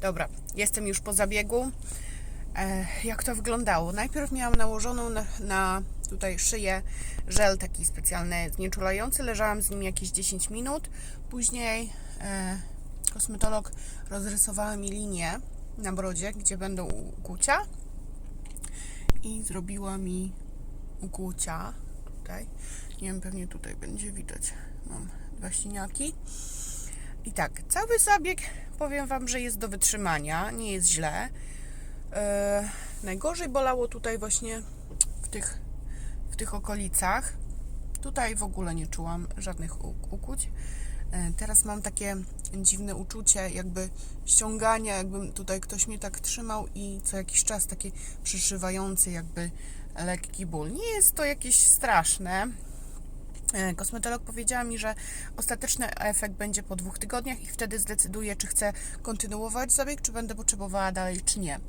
Dobra, jestem już po zabiegu. E, jak to wyglądało? Najpierw miałam nałożoną na, na tutaj szyję żel taki specjalny, znieczulający. Leżałam z nim jakieś 10 minut. Później e, kosmetolog rozrysowała mi linię na brodzie, gdzie będą ukłucia. I zrobiła mi ukłucia. Tutaj. Nie wiem, pewnie tutaj będzie widać. Mam dwa siniaki. I tak, cały zabieg powiem Wam, że jest do wytrzymania, nie jest źle. E, najgorzej bolało tutaj właśnie w tych, w tych okolicach. Tutaj w ogóle nie czułam żadnych ukłuć. E, teraz mam takie dziwne uczucie, jakby ściągania, jakby tutaj ktoś mnie tak trzymał i co jakiś czas taki przyszywający jakby lekki ból. Nie jest to jakieś straszne, Kosmetolog powiedziała mi, że ostateczny efekt będzie po dwóch tygodniach i wtedy zdecyduję, czy chcę kontynuować zabieg, czy będę potrzebowała dalej, czy nie.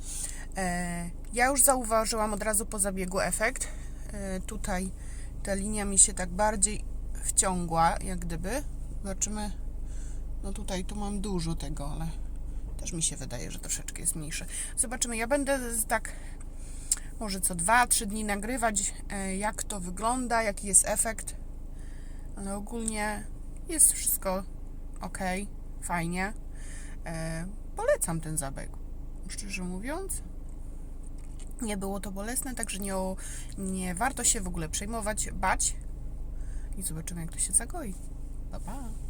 E, Ja już zauważyłam od razu po zabiegu efekt. E, Tutaj ta linia mi się tak bardziej wciągła, jak gdyby. Zobaczymy. No tutaj tu mam dużo tego, ale też mi się wydaje, że troszeczkę jest mniejsze. Zobaczymy. Ja będę tak może co 2-3 dni nagrywać, e, jak to wygląda, jaki jest efekt ale ogólnie jest wszystko ok, fajnie. E, polecam ten zabieg, szczerze mówiąc. Nie było to bolesne, także nie, nie warto się w ogóle przejmować, bać. I zobaczymy, jak to się zagoi. Pa, pa.